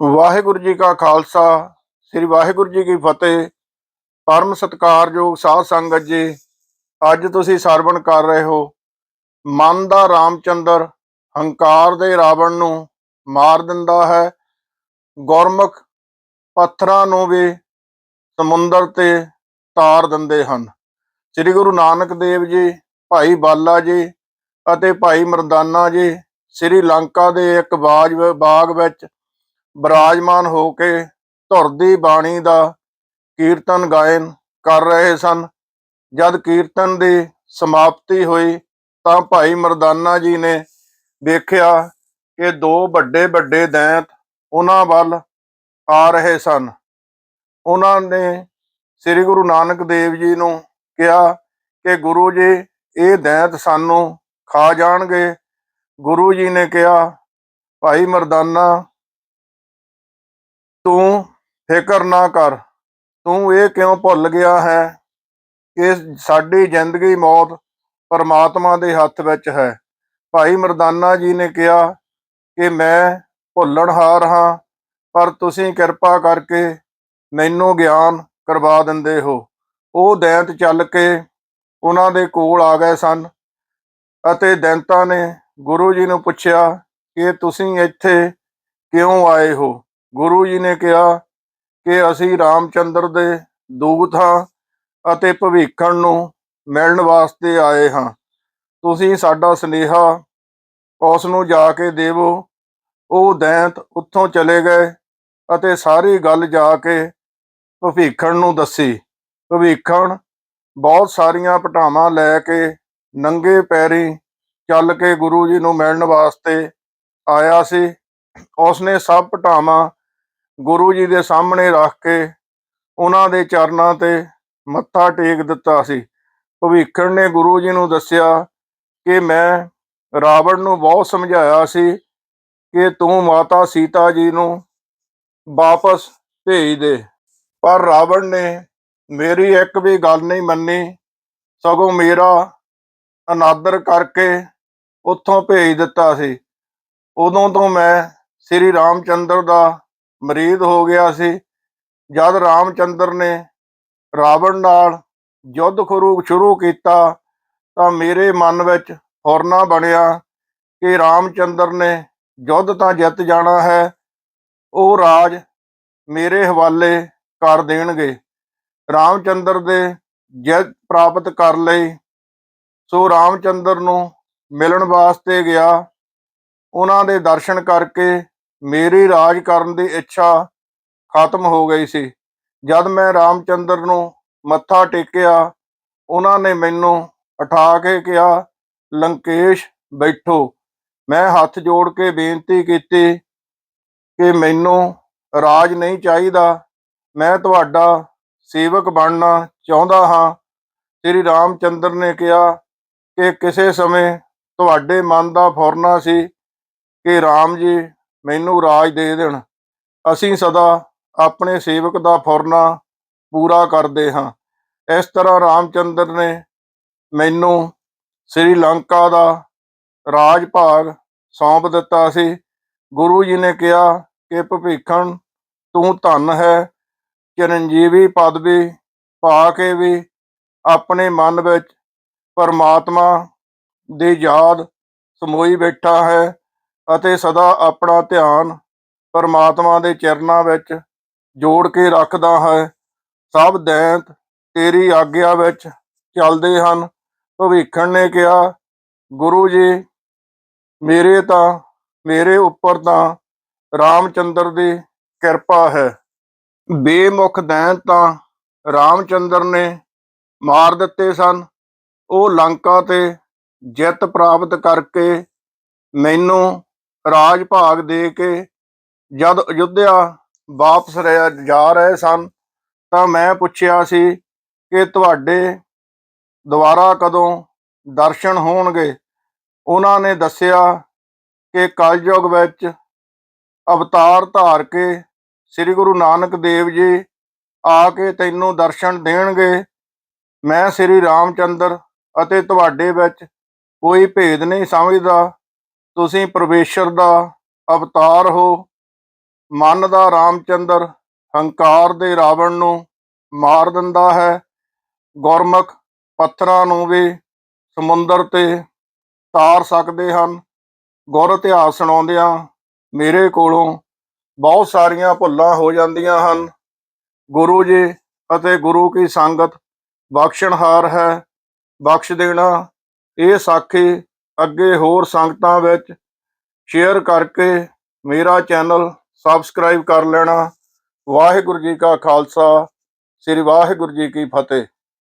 ਵਾਹਿਗੁਰੂ ਜੀ ਕਾ ਖਾਲਸਾ, ਸ੍ਰੀ ਵਾਹਿਗੁਰੂ ਜੀ ਕੀ ਫਤਿਹ। ਪਰਮ ਸਤਿਕਾਰਯੋਗ ਸਾਧ ਸੰਗਤ ਜੀ, ਅੱਜ ਤੁਸੀਂ ਸਰਵਣ ਕਰ ਰਹੇ ਹੋ। ਮਨ ਦਾ ਰਾਮਚੰਦਰ ਹੰਕਾਰ ਦੇ ਰਾਵਣ ਨੂੰ ਮਾਰ ਦਿੰਦਾ ਹੈ। ਗੁਰਮੁਖ ਪੱਥਰਾਂ ਨੂੰ ਵੀ ਸਮੁੰਦਰ ਤੇ ਤਾਰ ਦਿੰਦੇ ਹਨ। ਸ੍ਰੀ ਗੁਰੂ ਨਾਨਕ ਦੇਵ ਜੀ, ਭਾਈ ਬਾਲਾ ਜੀ ਅਤੇ ਭਾਈ ਮਰਦਾਨਾ ਜੀ, ਸ੍ਰੀ ਲੰਕਾ ਦੇ ਇੱਕ ਬਾਜ ਬਾਗ ਵਿੱਚ ਬਰਾਜਮਾਨ ਹੋ ਕੇ ਧੁਰ ਦੀ ਬਾਣੀ ਦਾ ਕੀਰਤਨ ਗਾਇਨ ਕਰ ਰਹੇ ਸਨ। ਜਦ ਕੀਰਤਨ ਦੀ ਸਮਾਪਤੀ ਹੋਈ ਤਾਂ ਭਾਈ ਮਰਦਾਨਾ ਜੀ ਨੇ ਵੇਖਿਆ ਕਿ ਦੋ ਵੱਡੇ ਵੱਡੇ ਦੈਂਤ ਉਹਨਾਂ ਵੱਲ ਆ ਰਹੇ ਸਨ। ਉਹਨਾਂ ਨੇ ਸ੍ਰੀ ਗੁਰੂ ਨਾਨਕ ਦੇਵ ਜੀ ਨੂੰ ਕਿਹਾ ਕਿ ਗੁਰੂ ਜੀ, ਇਹ ਦੈਂਤ ਸਾਨੂੰ ਖਾ ਜਾਣਗੇ। ਗੁਰੂ ਜੀ ਨੇ ਕਿਹਾ, ਭਾਈ ਮਰਦਾਨਾ ਤੂੰ ਫਿਕਰ ਨਾ ਕਰ। ਤੂੰ ਇਹ ਕਿਉਂ ਭੁੱਲ ਗਿਆ ਹੈ ਕਿ ਸਾਡੀ ਜ਼ਿੰਦਗੀ ਮੌਤ ਪਰਮਾਤਮਾ ਦੇ ਹੱਥ ਵਿੱਚ ਹੈ? ਭਾਈ ਮਰਦਾਨਾ ਜੀ ਨੇ ਕਿਹਾ ਕਿ ਮੈਂ ਭੁੱਲਣਹਾਰ ਹਾਂ, ਪਰ ਤੁਸੀਂ ਕਿਰਪਾ ਕਰਕੇ ਮੈਨੂੰ ਗਿਆਨ ਕਰਵਾ ਦਿੰਦੇ ਹੋ। ਉਹ ਦੈਂਤ ਚੱਲ ਕੇ ਉਹਨਾਂ ਦੇ ਕੋਲ ਆ ਗਏ ਸਨ ਅਤੇ ਦੈਂਤਾਂ ਨੇ ਗੁਰੂ ਜੀ ਨੂੰ ਪੁੱਛਿਆ ਕਿ ਤੁਸੀਂ ਇੱਥੇ ਕਿਉਂ ਆਏ ਹੋ? ਗੁਰੂ ਜੀ ਨੇ ਕਿਹਾ ਕਿ ਅਸੀਂ ਰਾਮਚੰਦਰ ਦੇ ਦੂਤ ਹਾਂ ਅਤੇ ਭਵਿੱਖਣ ਨੂੰ ਮਿਲਣ ਵਾਸਤੇ ਆਏ ਹਾਂ। ਤੁਸੀਂ ਸਾਡਾ ਸੁਨੇਹਾ ਉਸ ਨੂੰ ਜਾ ਕੇ ਦੇਵੋ। ਉਹ ਦੈਂਤ ਉੱਥੋਂ ਚਲੇ ਗਏ ਅਤੇ ਸਾਰੀ ਗੱਲ ਜਾ ਕੇ ਭਵਿੱਖਣ ਨੂੰ ਦੱਸੀ। ਭਵਿੱਖਣ ਬਹੁਤ ਸਾਰੀਆਂ ਪਟਾਵਾਂ ਲੈ ਕੇ ਨੰਗੇ ਪੈਰੀ ਚੱਲ ਕੇ ਗੁਰੂ ਜੀ ਨੂੰ ਮਿਲਣ ਵਾਸਤੇ ਆਇਆ ਸੀ। ਉਸਨੇ ਸਭ ਪਟਾਵਾਂ ਗੁਰੂ ਜੀ ਦੇ ਸਾਹਮਣੇ ਰੱਖ ਕੇ ਉਹਨਾਂ ਦੇ ਚਰਨਾਂ ਤੇ ਮੱਥਾ ਟੇਕ ਦਿੱਤਾ ਸੀ। ਭਵਿੱਖਣ ਨੇ ਗੁਰੂ ਜੀ ਨੂੰ ਦੱਸਿਆ ਕਿ ਮੈਂ ਰਾਵਣ ਨੂੰ ਬਹੁਤ ਸਮਝਾਇਆ ਸੀ ਕਿ ਤੂੰ ਮਾਤਾ ਸੀਤਾ ਜੀ ਨੂੰ ਵਾਪਸ ਭੇਜ ਦੇ। ਪਰ ਰਾਵਣ ਨੇ ਮੇਰੀ ਇੱਕ ਵੀ ਗੱਲ ਨਹੀਂ ਮੰਨੀ। ਸਗੋਂ ਮੇਰਾ ਅਨਾਦਰ ਕਰਕੇ ਉੱਥੋਂ ਭੇਜ ਦਿੱਤਾ ਸੀ। ਉਦੋਂ ਤੋਂ ਮੈਂ ਸ੍ਰੀ ਰਾਮਚੰਦਰ ਦਾ ਮਰੀਦ ਹੋ ਗਿਆ ਸੀ। ਜਦ ਰਾਮਚੰਦਰ ਨੇ ਰਾਵਣ ਨਾਲ ਯੁੱਧ ਖਰੂ ਸ਼ੁਰੂ ਕੀਤਾ ਤਾਂ ਮੇਰੇ ਮਨ ਵਿੱਚ ਹੋਰਨਾ ਬਣਿਆ ਕਿ ਰਾਮਚੰਦਰ ਨੇ ਯੁੱਧ ਤਾਂ ਜਿੱਤ ਜਾਣਾ ਹੈ, ਉਹ ਰਾਜ ਮੇਰੇ ਹਵਾਲੇ ਕਰ ਦੇਣਗੇ। ਰਾਮਚੰਦਰ ਦੇ ਜਿੱਤ ਪ੍ਰਾਪਤ ਕਰ ਲਈ। ਸੋ ਰਾਮਚੰਦਰ ਨੂੰ ਮਿਲਣ ਵਾਸਤੇ ਗਿਆ। ਉਹਨਾਂ ਦੇ ਦਰਸ਼ਨ ਕਰਕੇ ਮੇਰੀ ਰਾਜ ਕਰਨ ਦੀ ਇੱਛਾ ਖਤਮ ਹੋ ਗਈ ਸੀ। ਜਦ ਮੈਂ ਰਾਮਚੰਦਰ ਨੂੰ ਮੱਥਾ ਟੇਕਿਆ, ਉਹਨਾਂ ਨੇ ਮੈਨੂੰ ਉਠਾ ਕੇ ਕਿਹਾ, ਲੰਕੇਸ਼, ਬੈਠੋ। ਮੈਂ ਹੱਥ ਜੋੜ ਕੇ ਬੇਨਤੀ ਕੀਤੀ ਕਿ ਮੈਨੂੰ ਰਾਜ ਨਹੀਂ ਚਾਹੀਦਾ। ਮੈਂ ਤੁਹਾਡਾ ਸੇਵਕ ਬਣਨਾ ਚਾਹੁੰਦਾ ਹਾਂ। ਸ੍ਰੀ ਰਾਮਚੰਦਰ ਨੇ ਕਿਹਾ ਕਿ ਕਿਸੇ ਸਮੇਂ ਤੁਹਾਡੇ ਮਨ ਦਾ ਫੁਰਨਾ ਸੀ ਕਿ ਰਾਮ ਜੀ ਮੈਨੂੰ ਰਾਜ ਦੇ ਦੇਣ। ਅਸੀਂ ਸਦਾ ਆਪਣੇ ਸੇਵਕ ਦਾ ਫੁਰਨਾ ਪੂਰਾ ਕਰਦੇ ਹਾਂ। ਇਸ ਤਰ੍ਹਾਂ ਰਾਮਚੰਦਰ ਨੇ ਮੈਨੂੰ ਸ੍ਰੀ ਲੰਕਾ ਦਾ ਰਾਜ ਭਾਗ ਸੌਂਪ ਦਿੱਤਾ ਸੀ। ਗੁਰੂ ਜੀ ਨੇ ਕਿਹਾ ਕਿ ਭਵਿੱਖਣ ਤੂੰ ਧਨ ਹੈ। ਚਰਨਜੀਵੀ ਪਦਵੀ ਪਾ ਕੇ ਵੀ ਆਪਣੇ ਮਨ ਵਿੱਚ ਪਰਮਾਤਮਾ ਦੀ ਯਾਦ ਸਮੋਈ ਬੈਠਾ ਹੈ। ਅਤੇ ਸਦਾ ਆਪਣਾ ਧਿਆਨ ਪਰਮਾਤਮਾ ਦੇ ਚਰਨਾਂ ਵਿੱਚ ਜੋੜ ਕੇ ਰੱਖਦਾ ਹੈ। ਸਭ ਦੈਂਤ ਤੇਰੀ ਆਗਿਆ ਵਿੱਚ ਚੱਲਦੇ ਹਨ। ਭਵਿੱਖਣ ਨੇ ਕਿਹਾ, ਗੁਰੂ ਜੀ, ਮੇਰੇ ਤਾਂ, ਮੇਰੇ ਉੱਪਰ ਤਾਂ ਰਾਮਚੰਦਰ ਦੀ ਕਿਰਪਾ ਹੈ। ਬੇਮੁਖ ਦੈਂਤ ਤਾਂ ਰਾਮਚੰਦਰ ਨੇ ਮਾਰ ਦਿੱਤੇ ਸਨ। ਉਹ ਲੰਕਾ ਤੇ ਜਿੱਤ ਪ੍ਰਾਪਤ ਕਰਕੇ ਮੈਨੂੰ ਰਾਜ ਭਾਗ ਦੇ ਕੇ ਜਦ ਅਯੁੱਧਿਆ ਵਾਪਸ ਰਿਹਾ ਜਾ ਰਹੇ ਸਨ, ਤਾਂ ਮੈਂ ਪੁੱਛਿਆ ਸੀ ਕਿ ਤੁਹਾਡੇ ਦੁਬਾਰਾ ਕਦੋਂ ਦਰਸ਼ਨ ਹੋਣਗੇ? ਉਹਨਾਂ ਨੇ ਦੱਸਿਆ ਕਿ ਕਲਯੁਗ ਵਿੱਚ ਅਵਤਾਰ ਧਾਰ ਕੇ ਸ੍ਰੀ ਗੁਰੂ ਨਾਨਕ ਦੇਵ ਜੀ ਆ ਕੇ ਤੈਨੂੰ ਦਰਸ਼ਨ ਦੇਣਗੇ। ਮੈਂ ਸ੍ਰੀ ਰਾਮਚੰਦਰ ਅਤੇ ਤੁਹਾਡੇ ਵਿੱਚ ਕੋਈ ਭੇਦ ਨਹੀਂ ਸਮਝਦਾ। ਤੁਸੀਂ ਪਰਮੇਸ਼ਰ ਦਾ ਅਵਤਾਰ ਹੋ, ਮਨ ਦਾ ਰਾਮਚੰਦਰ, ਹੰਕਾਰ ਦੇ ਰਾਵਣ ਨੂੰ ਮਾਰ ਦਿੰਦਾ ਹੈ, ਗੁਰਮੁਖ ਪੱਥਰਾਂ ਨੂੰ ਵੀ ਸਮੁੰਦਰ ਤੇ ਤਾਰ ਸਕਦੇ ਹਨ। ਗੁਰ ਇਤਿਹਾਸ ਸੁਣਾਉਂਦਿਆਂ ਮੇਰੇ ਕੋਲੋਂ ਬਹੁਤ ਸਾਰੀਆਂ ਭੁੱਲਾਂ ਹੋ ਜਾਂਦੀਆਂ ਹਨ। ਗੁਰੂ ਜੀ ਅਤੇ ਗੁਰੂ ਕੀ ਸੰਗਤ ਬਖਸ਼ਣਹਾਰ ਹੈ, ਬਖਸ਼ ਦੇਣਾ ਇਹ ਸਾਖੀ ਅੱਗੇ ਹੋਰ ਸੰਗਤਾਂ ਵਿੱਚ ਸ਼ੇਅਰ ਕਰਕੇ ਮੇਰਾ ਚੈਨਲ ਸਬਸਕ੍ਰਾਈਬ ਕਰ ਲੈਣਾ। ਵਾਹਿਗੁਰੂ ਜੀ ਕਾ ਖਾਲਸਾ, ਸ੍ਰੀ ਵਾਹਿਗੁਰੂ ਜੀ ਕੀ ਫਤਿਹ।